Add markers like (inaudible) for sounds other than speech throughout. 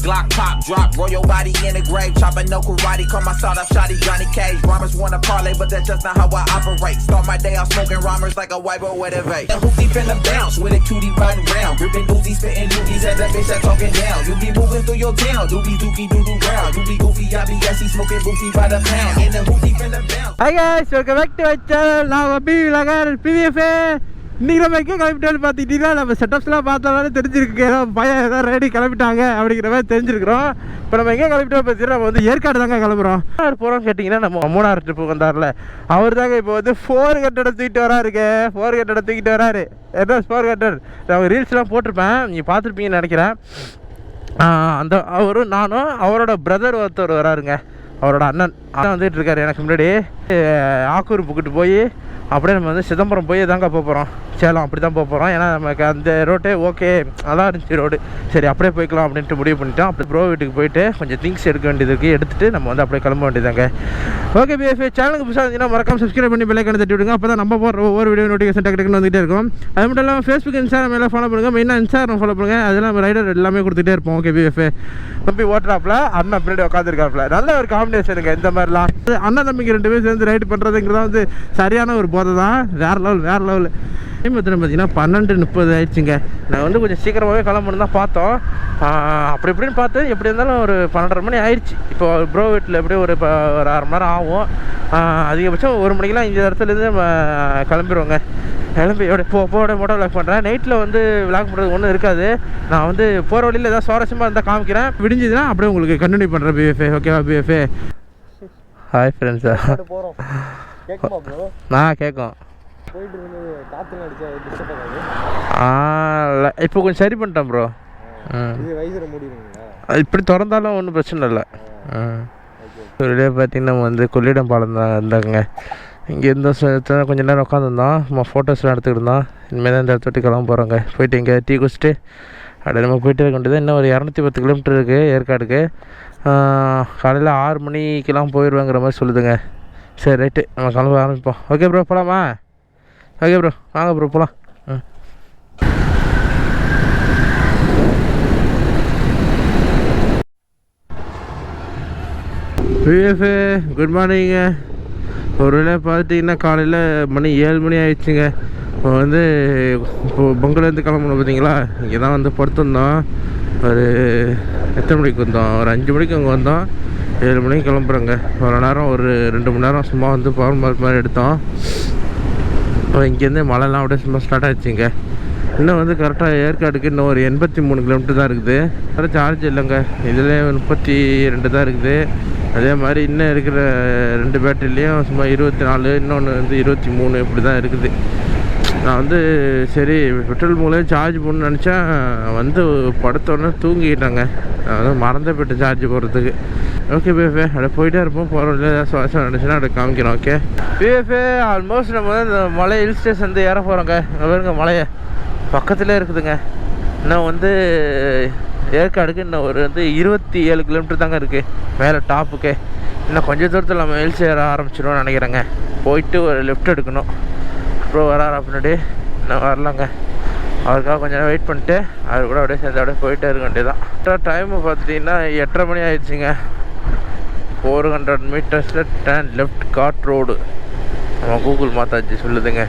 Glock pop, drop, roll body in the grave. Chopping no karate, call my sawed off shotty Johnny Cage. Rhymers wanna parlay, but that's just not how I operate. Start my day off smoking rhymers like a white with a vape. The hoopty finna bounce with a cutie riding round. Gripping doozies, spitting doozies at that bitch that talking down. You be moving through your town, doobie dookie doo doo round. You be goofy, I be assy, smoking boofy by the pound. And the hoopty finna bounce. Hi guys, welcome back to my channel. Now I'll be like PVFA. இன்னைக்கு நம்ம எங்கே கிளம்பிட்டோம்னு பார்த்துக்கிட்டீங்கன்னா நம்ம செட்டப்ஸ்லாம் பார்த்தாலே தெரிஞ்சிருக்கு ஏதோ பயம் ஏதோ ரெடி கிளம்பிட்டாங்க அப்படிங்கிற மாதிரி தெரிஞ்சிருக்கிறோம். இப்போ நம்ம எங்கே கிளம்பிட்டோம் பார்த்தீங்கன்னா நம்ம வந்து ஏற்காடு தாங்க கிளம்புறோம். மூணாறு போகிறோம்னு கேட்டிங்கன்னா நம்ம மூணாறு ட்ரிப்பு வந்தார்ல. அவர் தாங்க இப்போ வந்து ஃபோர் கட்டடை தூக்கிட்டு வராருங்க. ஃபோர் கட்டடை தூக்கிட்டு வராரு. என்ன ஃபோர் கட்டர் நான் ரீல்ஸ்லாம் போட்டிருப்பேன். நீங்கள் பார்த்துருப்பீங்கன்னு நினைக்கிறேன். அந்த அவரும் நானும் அவரோட பிரதர் ஒருத்தர் வராருங்க. அவரோட அண்ணன் அண்ணன் வந்துட்டு இருக்காரு. எனக்கு முன்னாடி ஆக்கூர் புக்கிட்டு போய் அப்படியே நம்ம வந்து சிதம்பரம் போய் தாங்க போக போகிறோம் சேலம் அப்படி தான் போக போகிறோம் ஏன்னா நமக்கு அந்த ரோட்டே ஓகே நல்லா இருந்துச்சு ரோடு சரி அப்படியே போய்க்கலாம் அப்படின்ட்டு முடிவு பண்ணிட்டோம். அப்படி ப்ரோ வீட்டுக்கு போயிட்டு கொஞ்சம் திங்ஸ் எடுக்க வேண்டியது இருக்குது எடுத்துகிட்டு நம்ம வந்து அப்படியே கிளம்ப வேண்டியதாங்க ஓகே பிஎஃப் சேனலுக்கு புதுசாக இருந்தீங்கன்னா மறக்காம சப்ஸ்கிரைப் பண்ணி பெல்லைக்கான தட்டி விடுங்க. அப்போ தான் நம்ம போகிற ஒவ்வொரு வீடியோ நோட்டிஃபிகேஷன் டக்கு டக்குன்னு வந்துகிட்டே இருக்கும். அது மட்டும் இல்லாமல் ஃபேஸ்புக் இன்ஸ்டாகிராம் எல்லாம் ஃபாலோ பண்ணுங்கள் மெயினாக இன்ஸ்டாகிராம் ஃபாலோ பண்ணுங்கள் அதெல்லாம் நம்ம ரைடர் எல்லாமே கொடுத்துட்டே இருப்போம். ஓகே பிஎஃப் தம்பி ஓட்டுறாப்புல. அண்ணன் பின்னாடி உட்காந்துருக்காப்புல நல்ல ஒரு காம்பினேஷனுங்க இந்த மாதிரிலாம். அண்ணன் தம்பிங்க ரெண்டு பேரும் சேர்ந்து ரைடு பண்ணுறதுங்கிறதா வந்து சரியான ஒரு போதை தான் வேறு லெவல் வேறு லெவல் டைம் எத்தனை பார்த்தீங்கன்னா? பன்னெண்டு முப்பது ஆயிடுச்சுங்க. நான் வந்து கொஞ்சம் சீக்கிரமாகவே கிளம்புன்னு தான் பார்த்தோம். அப்படி இப்படின்னு பார்த்து எப்படி இருந்தாலும் ஒரு பன்னெண்டரை மணி ஆயிடுச்சு. இப்போ ப்ரோ வீட்டில் எப்படியும் ஒரு இப்போ ஒரு அரை மணி நேரம் ஆகும். அதிகபட்சம் ஒரு மணிக்கெலாம் இந்த இடத்துலேருந்து நம்ம கிளம்பிடுவோங்க எப்படி போ போட மோட்டோ விளாக் பண்ணுறேன் நைட்டில் வந்து விளாக் பண்ணுறது ஒன்றும் இருக்காது. நான் வந்து போகிற வழியில் ஏதாவது சுவாரஸ்யமாக இருந்தால் காமிக்கிறேன். விடிஞ்சதுன்னா அப்படியே உங்களுக்கு கண்டினியூ பண்ணுறேன் பிஎஃப்ஏ ஓகேவா பிஎஃப்ஏ ஹாய் ஃப்ரெண்ட்ஸா நான் கேட்கும். இப்போ கொஞ்சம் சரி பண்ணிட்டேன் ப்ரோ இப்படி திறந்தாலும் ஒன்றும் பிரச்சனை இல்லை. ஒரு பார்த்தீங்கன்னா நம்ம வந்து கொள்ளிடம் பாலம் தான் இருந்தாங்க. இங்கேருந்து இடத்துல கொஞ்சம் நேரம் உட்காந்துருந்தோம் நம்ம ஃபோட்டோஸ்லாம் எடுத்துக்கிட்டு இருந்தோம் இனிமேல் தான் இந்த இடத்த விட்டு கிளம்ப போகிறோங்க போயிட்டு இங்கே டீ குடிச்சிட்டு அப்படியே நம்ம போயிட்டு இருக்க வேண்டியது இன்னும் ஒரு இரநூத்தி பத்து கிலோமீட்டர் இருக்குது ஏற்காடுக்கு. காலையில் ஆறு மணிக்கெலாம் போயிடுவேங்கிற மாதிரி சொல்லுதுங்க. சரி ரைட்டு. நம்ம கிளம்ப ஆரம்பிப்போம். ஓகே ப்ரோ போகலாமா ஓகே ப்ரோ வாங்க ப்ரோ போகலாம் ம் பிஎஃப்ஏ குட் மார்னிங்க ஒரு வேளை பார்த்துட்டிங்கன்னா காலையில் மணி ஏழு மணி ஆயிடுச்சுங்க. இப்போ வந்து இப்போ பொங்கலேருந்து கிளம்பணும் பார்த்தீங்களா? இங்கே தான் வந்து படுத்திருந்தோம் ஒரு எத்தனை மணிக்கு வந்தோம்? ஒரு அஞ்சு மணிக்கு அங்கே வந்தோம். ஏழு மணிக்கு கிளம்புறோங்க. ஒரு நேரம் ஒரு ரெண்டு மணி நேரம் சும்மா வந்து பவர் மார்க் மாதிரி எடுத்தோம். இப்போ இங்கேருந்து மழைலாம் அப்படியே சும்மா ஸ்டார்ட் ஆயிடுச்சுங்க. இன்னும் வந்து கரெக்டாக ஏற்காடுக்கு இன்னும் ஒரு எண்பத்தி மூணு கிலோமீட்டர் தான் இருக்குது. ஆனால் சார்ஜ் இல்லைங்க. இதில் முப்பத்தி ரெண்டு தான் இருக்குது. அதே மாதிரி இன்னும் இருக்கிற ரெண்டு பேட்டரிலையும் சும்மா இருபத்தி நாலு இன்னொன்று வந்து இருபத்தி மூணு இப்படி தான் இருக்குது. நான் வந்து சரி பெட்ரோல் மூலம் சார்ஜ் பண்ணு நினச்சேன். வந்து படுத்தோடனே தூங்கிட்டாங்க நான் வந்து மறந்தே போயிட்டேன் சார்ஜ் போடுறதுக்கு ஓகே பிஎஃப்ஏ அப்படியே போயிட்டே இருப்போம். போகிற வழியில் ஏதாவது சுவாசம் நினச்சுன்னா அப்படியே காமிக்கிறோம் ஓகே பிஎஃப்ஏ ஆல்மோஸ்ட் நம்ம வந்து இந்த மலை ஹில் ஸ்டேஷன் வந்து ஏற போகிறோங்க பாருங்க மலையை பக்கத்துலேயே இருக்குதுங்க. இன்னும் வந்து ஏற்காடுக்கு இன்னும் ஒரு வந்து இருபத்தி ஏழு கிலோமீட்டர் தாங்க இருக்குது மேலே டாப்புக்கு இன்னும் கொஞ்சம் தூரத்தில் நம்ம ஹில்ஸ் ஏற ஆரம்பிச்சிடுவோம்னு நினைக்கிறேங்க. போயிட்டு ஒரு லெஃப்ட் எடுக்கணும். அப்புறம் வராரா பின்னாடி நான் வரலாங்க. அவருக்காக கொஞ்சம் நேரம் வெயிட் பண்ணிட்டு அவர் கூட அப்படியே சேர்ந்து அப்படியே போயிட்டே இருக்க வேண்டியதான் டைமு பார்த்துட்டிங்கன்னா எட்டரை மணி ஆயிடுச்சுங்க. ஃபோர் ஹண்ட்ரட் மீட்டர்ஸில் டேன் லெஃப்ட் காட் ரோடு நம்ம கூகுள் மாத்தாச்சு சொல்லுதுங்க.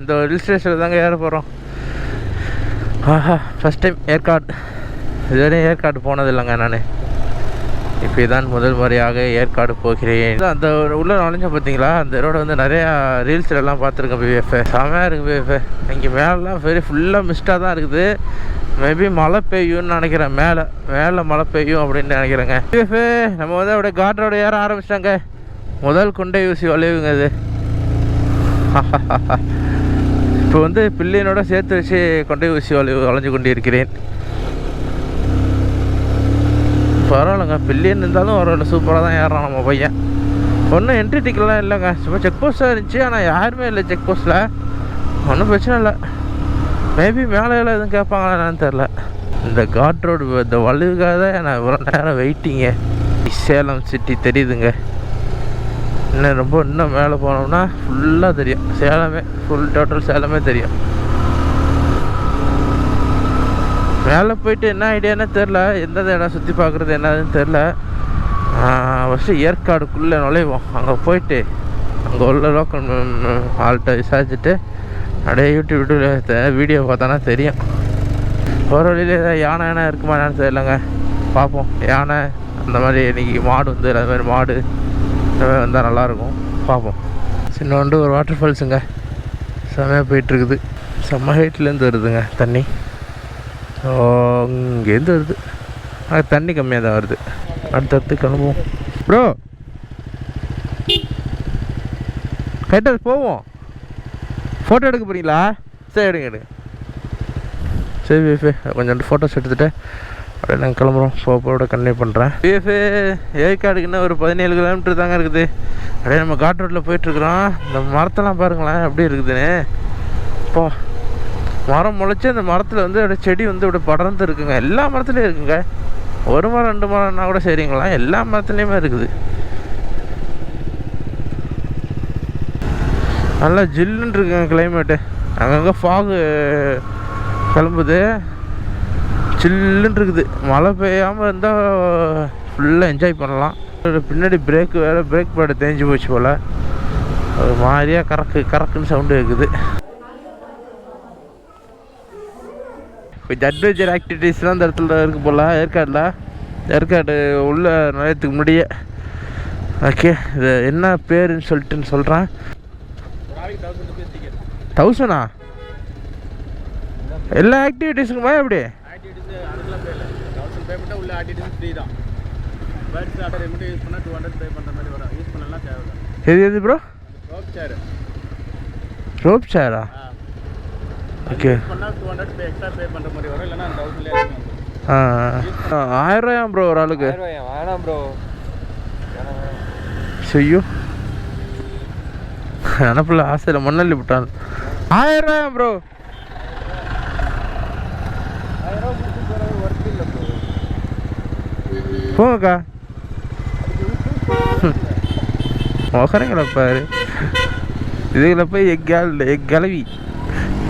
இந்த ஹில் ஸ்டேஷனில் தாங்க ஏற போகிறோம் ஆஹா ஃபஸ்ட் டைம் ஏற்காடு இதுவரையும் ஏற்காடு போனதில்லைங்க நான். இப்போ தான் முதல் முறையாக ஏற்காடு போகிறேன். அந்த உள்ள நுழைஞ்ச பார்த்தீங்களா அந்த ரோடு வந்து நிறையா ரீல்ஸ்லலாம் பார்த்துருக்கேன் பிஎஃப் செமையாக இருக்குது பிஎஃப் இங்கே மேலெலாம் வெரி ஃபுல்லாக மிஸ்டாக தான் இருக்குது. மேபி மழை பெய்யும்னு நினைக்கிறேன். மேலே மேலே மழை பெய்யும் அப்படின்னு நினைக்கிறேங்க. பிஎஃப் நம்ம வந்து அப்படியே காட் ரோடு ஏற ஆரம்பிச்சிட்டாங்க. முதல் குண்டை ஊசி வளைவுங்க இது. (laughs) இப்போ வந்து பிள்ளையனோட சேர்த்து வச்சு கொண்டை ஊசி வளைவு வளைஞ்சு கொண்டு இருக்கிறேன் பரவாயில்லைங்க பில்லியன் இருந்தாலும் ஒரு சூப்பராக தான் ஏறான் நம்ம பையன். ஒன்றும் என்ட்ரி டிக்கெட்லாம் இல்லைங்க. சும்மா செக் போஸ்ட்டாக இருந்துச்சு ஆனால் யாருமே இல்லை செக் போஸ்ட்டில் ஒன்றும் பிரச்சனை இல்லை. மேபி மேலே எதுவும் கேட்பாங்களா என்னன்னு தெரில இந்த காட் ரோடு இந்த வலுவுக்காக தான் நான் இவ்வளோ நேரம் வெயிட்டிங்க சேலம் சிட்டி தெரியுதுங்க. இன்னும் ரொம்ப இன்னும் மேலே போனோம்னா ஃபுல்லாக தெரியும். சேலமே ஃபுல் டோட்டல் சேலமே தெரியும். மேலே போயிட்டு என்ன ஐடியானே தெரில. எந்த இடம் சுற்றி பார்க்குறது என்னதுன்னு தெரில. ஃபஸ்ட்டு ஏற்காடுக்குள்ளே நுழைவோம். அங்கே போயிட்டு அங்கே உள்ள லோக்கல் ஆள்கிட்ட விசாரிச்சுட்டு அப்படியே யூடியூப் யூடியூப்ல வீடியோ பார்த்தானா தெரியும். போகிற வழியில் ஏதாவது யானை யானை இருக்குமா என்னன்னு தெரியலங்க. பார்ப்போம். யானை அந்த மாதிரி இன்றைக்கி மாடு வந்து அது மாதிரி மாடு இந்த வந்தால் நல்லாயிருக்கும். பார்ப்போம். சின்னோண்டு ஒரு வாட்டர் ஃபால்ஸுங்க செம்மையாக போயிட்டுருக்குது. செம்ம ஹைட்லேருந்து வருதுங்க தண்ணி. இங்கேருந்து வருது. ஆனால் தண்ணி கம்மியாக தான் வருது. அடுத்தடுத்து கிளம்புவோம். ப்ரோ கரெக்டாக போவோம். ஃபோட்டோ எடுக்க போகிறீங்களா சரி எடுங்க எடுங்க. சரி விஎஃப்ஏ கொஞ்சம் ஃபோட்டோஸ் எடுத்துகிட்டு அப்படியே நாங்கள் கிளம்புறோம். போக கன்டினியூ பண்ணுறேன் விஎஃப்ஏ ஏற்காடுக்கு இன்னும் ஒரு பதினேழு கிலோமீட்டர் தாங்க இருக்குது. அப்படியே நம்ம காட் ரோட்டில் போயிட்டுருக்குறோம் இந்த மரத்தெல்லாம் பாருங்களேன் எப்படி இருக்குதுன்னு. இப்போ மரம் முளைச்சி அந்த மரத்தில் வந்து அப்படியே செடி வந்து அப்படியே படர்ந்து இருக்குங்க. எல்லா மரத்துலேயும் இருக்குங்க. ஒரு மரம் ரெண்டு மரம்னா கூட சரிங்களா? எல்லா மரத்துலேயுமே இருக்குது. நல்லா ஜில்லுன்னு இருக்குங்க கிளைமேட்டு அங்கங்கே ஃபாகு கிளம்புது. சில்லுன்னு இருக்குது மழை பெய்யாமல் இருந்தால் ஃபுல்லாக என்ஜாய் பண்ணலாம். பின்னாடி பிரேக் வேறு பிரேக் பேடு தேஞ்சு போச்சு போல். ஒரு மாதிரியாக கறக்கு கறக்குன்னு சவுண்டு இருக்குது இப்போ அட்வென்ச்சர் ஆக்டிவிட்டீஸ்லாம் இந்த இடத்துல இருக்குது போல். ஏற்காடில். ஏற்காடு உள்ள நுழையத்துக்கு முன்னாடியே. ஓகே இது என்ன பேருன்னு சொல்லிட்டுன்னு சொல்கிறேன் தௌசண்டா எல்லா ஆக்டிவிட்டீஸுக்குமா எப்படி? ஆக்டிவிட்டிஸ் அதுக்கெல்லாம் பே இல்லை. தௌசண்ட் பே பண்ணால் உள்ள ஆக்டிவிட்டிஸ் ஃப்ரீ தான். பேர்ட்ஸ் ஆட்டர் மட்டும் யூஸ் பண்ணால் டூ ஹண்ட்ரட் பே பண்ணுற மாதிரி வரும். யூஸ் பண்ணலாம் தேவை எது எது ப்ரோ ரோப் சேர் ரோப் சேரா ஓகே பண்ணால் two hundred pay extra pay பண்ணுற மாதிரி வரும். இல்லைன்னா தௌசண்ட்லேயே ஆ ஆயிரம் ரூபாயா ப்ரோ ஒரு ஆளுக்கு? வேணாம் ப்ரோ செய்யும் நினப்பில் ஆசையில் மண்ணள்ளி விட்டான். ஆயிரம் ரூபாயா ப்ரோ ஆயிரம் ரூபா கொடுத்து போகிறது ஒர்க் இல்லை ப்ரோ போங்கக்கா. முகரங்களை பாரு. இதுகளை போய் எக் எக்கலவி. எக்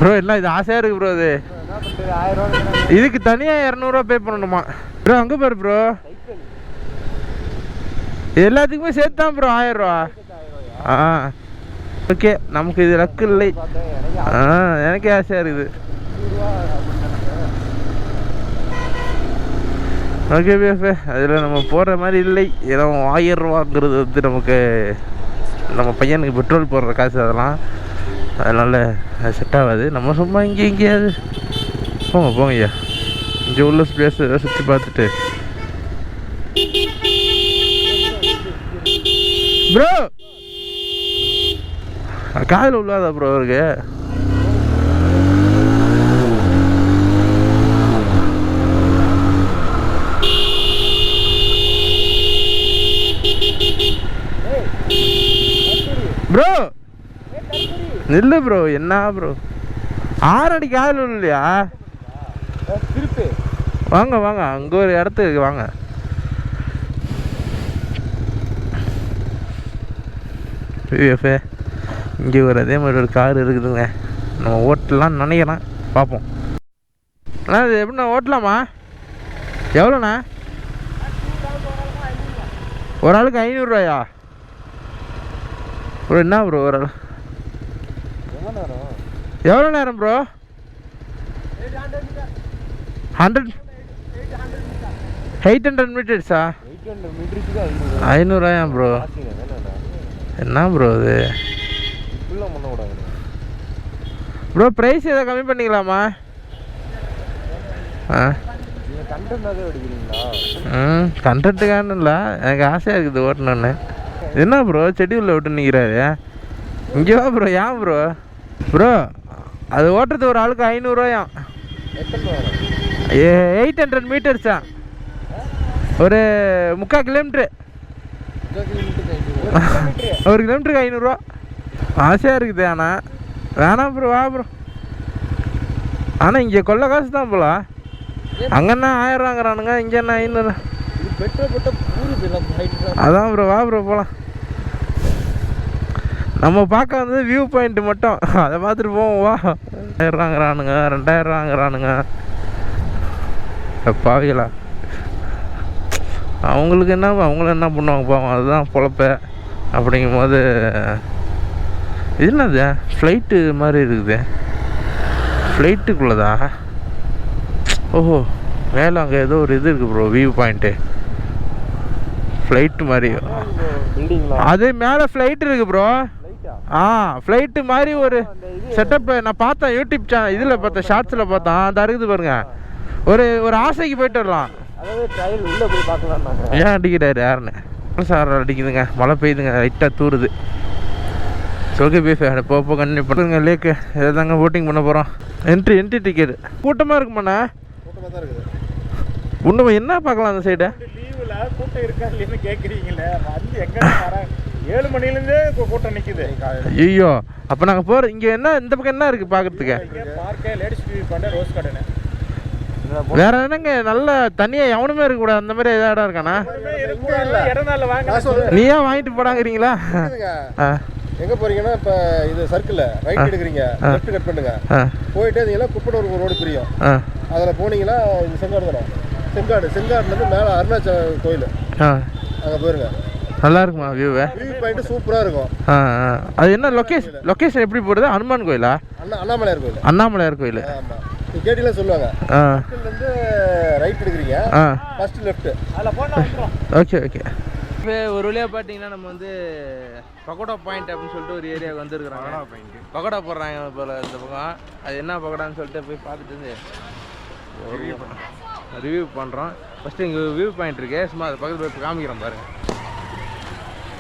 ப்ரோ எல்லாம் இது ஆசையாக இருக்குது ப்ரோ அது? இதுக்கு தனியாக இரநூறுவா பே பண்ணணுமா? ப்ரோ அங்கே பாரு ப்ரோ. எல்லாத்துக்குமே சேர்த்து தான் ப்ரோ ஆயிரம் ரூபா. ஆ ஓகே நமக்கு இது லக்கு இல்லை. ஆ எனக்கே ஆசையாக இருக்குது. ஓகே பிஎஃப்ஏ அதில் நம்ம போகிற மாதிரி இல்லை. ஏதோ ஆயிரம் ரூபாங்கிறது வந்து நமக்கு நம்ம பையனுக்கு பெட்ரோல் போடுற காசு அதெல்லாம். அதனால் அது செட் ஆகாது. நம்ம சும்மா இங்கே எங்கேயாவது போங்க போங்க ஐயா. இங்கே உள்ள ஸ்பேஸ் ஏதாவது சுற்றி பார்த்துட்டு. ப்ரோ காதில் உள்ளாதா ப்ரோ அவருக்கு? ப்ரோ நில்லு ப்ரோ என்ன ப்ரோ ஆறடி ஆள் இல்லையா? வாங்க வாங்க. அங்கே ஒரு இடத்துக்கு வாங்க. பிஎஃப்ஏ இங்கே ஒரு அதே மாதிரி ஒரு கார் இருக்குதுங்க. நம்ம ஓட்டலாம்னு நினைக்கிறேன். பார்ப்போம். அண்ணா இது எப்படிண்ணா? ஓட்டலாமா? எவ்வளோண்ணா? ஒரு ஆளுக்கு ஐநூறுரூவாயா? ப்ரோ என்ன ப்ரோ ஒரு எவ்வளோ நேரம்? ப்ரோ ஹண்ட்ரட் எயிட் ஹண்ட்ரட் மீட்டர்ஸா எயிட் ஹண்ட்ரட் மீட்டருக்கு தான் ஐநூறு. ஐநூறுவாயா ப்ரோ என்ன ப்ரோ பண்ணக்கூடாது ப்ரோ ப்ரைஸ் எதாவது கம்மி பண்ணிக்கலாமா? ஆ? நீங்கள் கண்டென்ட்டாக எடுக்கிறீங்களா? ம் கண்டக்டுக்கான இல்லை. எனக்கு ஆசையாக இருக்குது ஓட்டணுன்னு என்ன ப்ரோ செடி உள்ள விட்டு நிற்கிறாரு இங்கே வா ப்ரோ ஏன் ப்ரோ ப்ரோ அது ஓட்டுறது ஒரு ஆளுக்கு ஐநூறுரூவாயாம் ஏ எயிட் ஹண்ட்ரட் மீட்டர்ஸா ஒரு முக்கால் கிலோமீட்ரு ஒரு கிலோமீட்டருக்கு ஐநூறுரூவா ஆசையாக இருக்குது ஆனால் வேணாம் ப்ரோ வா ப்ரோ ஆனால் இங்கே கொள்ள காசு தான் போல. அங்கன்னா ஆயிரரூவாங்கிறானுங்க இங்கே என்ன ஐநூறு? அதான் ப்ரோ வா ப்ரோ போகலாம் நம்ம பார்க்க வந்தது வியூ பாயிண்ட் மட்டும். அதை பார்த்துட்டு போவோம் வா. ஆயிரரூவாங்கிறானுங்க ரெண்டாயிரரூவாங்கிறானுங்க. பாவிகளா. அவங்களுக்கு என்ன அவங்கள என்ன பண்ணுவாங்க பாவம் அதுதான் பொழப்ப. அப்படிங்கும்போது இது என்னது? ஃப்ளைட்டு மாதிரி இருக்குது. ஃப்ளைட்டுக்குள்ளதா ஓஹோ மேலே அங்கே ஏதோ ஒரு இது இருக்குது ப்ரோ வியூ பாயிண்ட்டு ஃப்ளைட்டு மாதிரி. அது மேலே ஃப்ளைட் இருக்கு ப்ரோ ஆ ஃப்ளைட்டு மாதிரி ஒரு செட்டப் நான் பார்த்தேன் யூடியூப் சேனல் இதில் பார்த்தேன் ஷார்ட்ஸில் பார்த்தேன். அந்த இருக்குது பாருங்க. ஒரு ஒரு ஆசைக்கு போயிட்டு வரலாம். ஏன் அடிக்கிறாரு யாருன்னு? சார் அடிக்குதுங்க? மழை பெய்யுதுங்க லைட்டாக தூருது. ஓகே பீஃப் போக போக கண்டினியூ பண்ணுங்க லேக்கு இதை தாங்க போட்டிங் பண்ண போகிறோம் என்ட்ரி என்ட்ரி டிக்கெட் கூட்டமாக இருக்குமாண்ணா? கூட்டமாக தான் இருக்குது. இன்னும் என்ன பார்க்கலாம் அந்த சைடு லீவில் கூட்டம் இருக்கா இல்லைன்னு கேட்குறீங்களே வந்து எங்கே வர? ஏழு மணிலேருந்தே கூட்டம் நிற்குது ஐயோ அப்போ நாங்கள் போகிற இங்கே என்ன இந்த பக்கம் என்ன இருக்குது பார்க்குறதுக்கு? இங்கே பார்க்க லேடிஸ் வியூ பண்ண ரோஸ் கார்டனு வேற என்னங்க நல்ல தனியாக எவனுமே இருக்கக்கூடாது அந்த மாதிரி ஏதாவது இடம் நீ ஏன் வாங்கிட்டு போடாங்கிறீங்களா? எங்க போறீங்கன்னா இப்ப இது சர்க்கிள் ரைட் எடுக்கிறீங்க. லெஃப்ட் கட் பண்ணுங்க. போயிட்டே இருந்தீங்கன்னா குப்பனூர் ஒரு ரோடு பிரியும். அதுல போனீங்கன்னா இது செங்காடு தானே செங்காடு செங்காடுல இருந்து மேல அருணாச்சல கோயில். ஆ. அங்க போயிருங்க. நல்லா இருக்குமா வியூவு வியூ பாயிண்ட் சூப்பரா இருக்கும். ஆ ஆ. அது என்ன லொக்கேஷன் லொக்கேஷன் எப்படி போடுது ஹனுமான் கோயிலா? அண்ணா அண்ணாமலையார் கோயில். அண்ணாமலையார் கோயில். கேட்டீங்களா சொல்லுவாங்க. இருந்து ரைட் எடுக்கிறீங்க. ஆ. ஃபர்ஸ்ட் லெஃப்ட் ஓகே ஓகே இப்போ ஒரு வழியாக பார்த்தீங்கன்னா நம்ம வந்து பக்கோடா பாயிண்ட் அப்படின்னு சொல்லிட்டு ஒரு ஏரியாவுக்கு வந்துருக்குறாங்க. பக்கோடா போடுறாங்க போல் இந்த பக்கம். அது என்ன பக்கோடான்னு சொல்லிட்டு போய் பார்த்துட்டு வந்து ரிவ்யூ பண்ணுறோம் ஃபஸ்ட்டு இங்கே வியூ பாயிண்ட் இருக்கு. சும்மா அது பக்கத்தில் போய் காமிக்கிறோம் பாருங்க.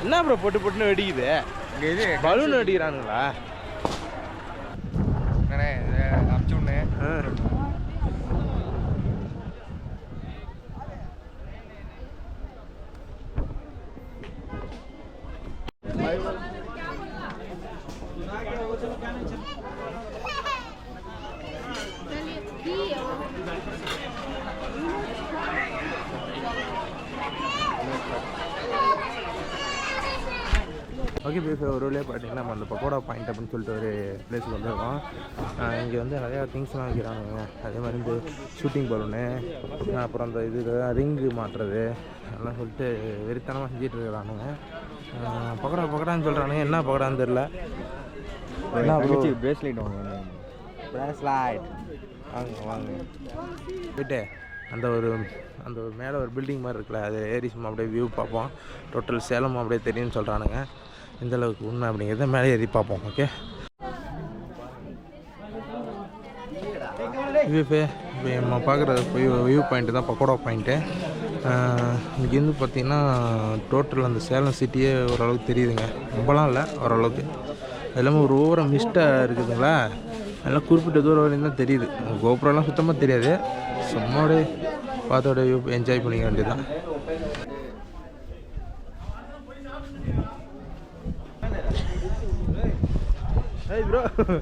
என்ன ப்ரோ பொட்டு பொட்டுன்னு வெடிக்குது? இங்கே இது பலூன் வெடிக்கிறானுங்களா அமிச்சோன்னு ஆ. ஓகே பேச ஒரு வழியாக பார்த்தீங்கன்னா நம்ம அந்த பக்கோடா பாயிண்ட் அப்படின்னு சொல்லிட்டு ஒரு பிளேஸில் வந்துருக்கோம். இங்கே வந்து நிறையா திங்ஸ்லாம் வைக்கிறாங்க. அதே மாதிரி வந்து ஷூட்டிங் பலூனு அப்புறம் அந்த இது ரிங்கு மாட்டுறது அதெல்லாம் சொல்லிட்டு வெறித்தனமாக செஞ்சிட்டு இருக்கிறானுங்க. பக்கோடா பக்கோடான்னு சொல்கிறானுங்க என்ன பக்கோடான்னு தெரில என்ன? பிரேஸ்லைட் வாங்க பிரேஸ்லைட் வாங்க வாங்க. போயிட்டு அந்த ஒரு அந்த ஒரு மேலே ஒரு பில்டிங் மாதிரி இருக்குல்ல அது ஏறி சும்மா அப்படியே வியூ பார்ப்போம். டோட்டல் சேலம் அப்படியே தெரியும்னு சொல்கிறானுங்க எந்த அளவுக்கு உண்மை அப்படிங்கிறத மேலே ஏறி பார்ப்போம் ஓகே வியூஃபே இப்போ நம்ம பார்க்குற வியூ பாயிண்ட்டு தான் பக்கோடா பாயிண்ட்டு இங்கேருந்து பார்த்தீங்கன்னா டோட்டல் அந்த சேலம் சிட்டியே ஓரளவுக்கு தெரியுதுங்க. ரொம்பலாம் இல்லை ஓரளவுக்கு. அது இல்லாமல் ஒரு ஓவரம் மிஸ்டாக இருக்குதுங்களா? நல்லா குறிப்பிட்ட தூரம் வரையும் தான் தெரியுது. கோபுரம்லாம் சுத்தமாக தெரியாது. சும்மா பார்த்தோட வியூ என்ஜாய் பண்ணிக்க வேண்டியதுதான் ப்ரோ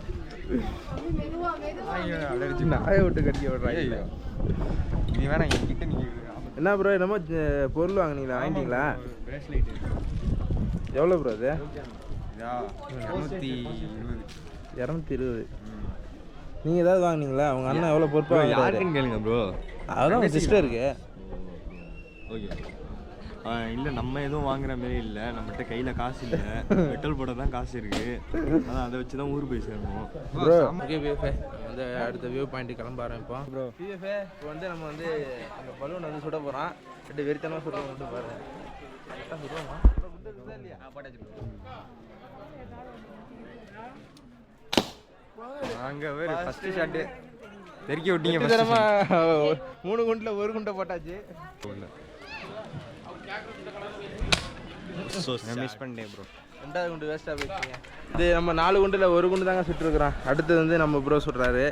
நாயை விட்டு கடிக்க விடுறாங்க நீ வேணா என்கிட்ட நீ என்ன ப்ரோ என்னமோ பொருள் வாங்குனீங்களா? வாங்கிட்டீங்களா? பிரேஸ்லைட் எவ்வளோ ப்ரோ அது? இதா இரநூத்தி இருபது. இரநூத்தி இருபது. நீங்கள் ஏதாவது வாங்குனீங்களா? உங்கள் அண்ணன் எவ்வளோ பொறுப்பாக யாருக்குன்னு கேளுங்க ப்ரோ அதான் உங்கள் சிஸ்டருக்கு ஓகே. இல்லை நம்ம எதுவும் வாங்குற மாதிரி இல்லை. நம்மகிட்ட கையில் காசு இல்லை. பெட்ரோல் போட தான் காசு இருக்கு. அதான் அதை வச்சு தான் ஊர் போய் சேரணும். வந்து அடுத்த வியூ பாயிண்ட் கிளம்ப ஆரம்பிப்போம். ப்ரோ பிஎஃப்ஏ இப்போ வந்து நம்ம வந்து அந்த பலூன் வந்து சுட போகிறோம் ரெண்டு வெறித்தனமாக சுடுறோம் மட்டும் பாருங்க கரெக்டாக சுடுவோமா? அங்கே வேறு ஃபஸ்ட்டு ஷாட்டு தெறிக்க விட்டீங்க மூணு குண்டில் ஒரு குண்டை போட்டாச்சு. மிஸ் பண்ணிட்டேன் ப்ரோ ரெண்டாவது குண்டு வேஸ்ட்டாக போயிடுச்சுங்க இது நம்ம நாலு குண்டில் ஒரு குண்டு தாங்க சுட்டுருக்குறோம். அடுத்தது வந்து நம்ம ப்ரோ சுடுறாரு.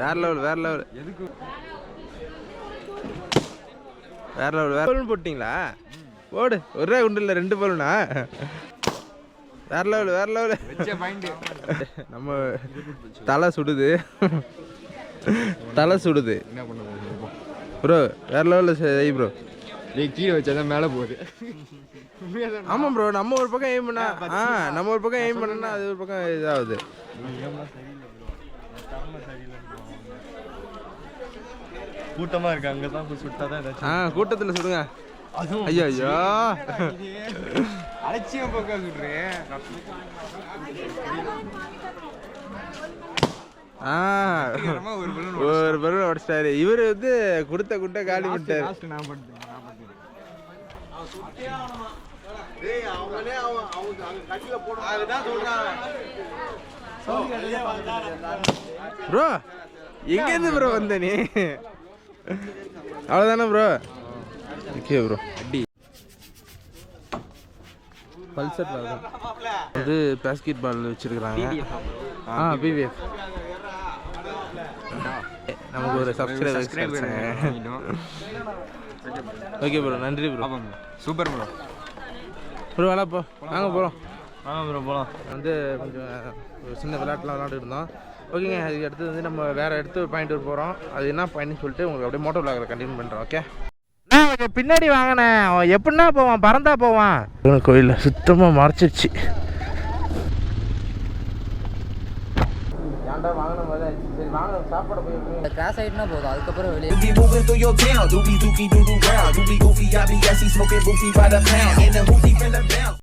வேற லெவல் வேற லெவல் எதுக்கு வேற லெவல் வேற பலூன் போட்டிங்களா? ஓடு ஒரே குண்டு இல்லை ரெண்டு பலூனா வேற லெவல் வேற லெவல் நம்ம தலை சுடுது. தலை சுடுது. என்ன பண்ண போகுது ப்ரோ வேற லெவலில் செய் ப்ரோ நீ கீழே வச்சா தான் மேலே போகுது. ஆமாம் ப்ரோ நம்ம ஒரு பக்கம் எய்ம் பண்ணா ஆ நம்ம ஒரு பக்கம் எய்ம் பண்ணா அது ஒரு பக்கம் இதாகுது. கூட்டமா இருக்கு அங்கே தான் போய் சுட்டா தான் ஏதாச்சும். ஆ கூட்டத்தில் சுடுங்க. ஐயோ ஐயோ. அலட்சியம் பக்கம் சொல்றேன் ஆ ஒரு பருவம் உடச்சிட்டாரு. இவர் வந்து கொடுத்த குட்டை காலி பண்ணிட்டாரு. ப்ரோ எங்கேருந்து ப்ரோ வந்த நீ? அவ்வளோதானே ப்ரோ? Okay bro. அடி. பல்சர் இது பேஸ்கெட் பால் வச்சிருக்கிறாங்க ஆ பிவிஎஃப் நமக்கு ஒரு சப்ஸ்கிரைபர் ஓகே ப்ரோ நன்றி ப்ரோ சூப்பர் ப்ரோ ப்ரோ வேலை போ. வாங்க போகிறோம் வாங்க ப்ரோ போகலாம் வந்து கொஞ்சம் ஒரு சின்ன விளையாட்டுலாம் விளையாண்டுட்டு இருந்தோம். ஓகேங்க அதுக்கு அடுத்து வந்து நம்ம வேறு இடத்து பாயிண்ட் போகிறோம் அது என்ன பாயிண்ட்னு சொல்லிட்டு உங்களுக்கு அப்படியே மோட்டோ விளாகில் கண்டினியூ பண்ணுறோம் ஓகே கொஞ்சம் பின்னாடி வாங்கினே அவன் எப்படின்னா போவான் பறந்தா போவான். கோயிலில் சுத்தமாக மறைச்சிருச்சு. சாப்பாடு கிராஸ் போதும் அதுக்கப்புறம் வெளியே You be moving through your town, doobie dookie doo doo round. You be goofy, I be gassy, smoking boofy by the pound. In the hoopty finna bounce.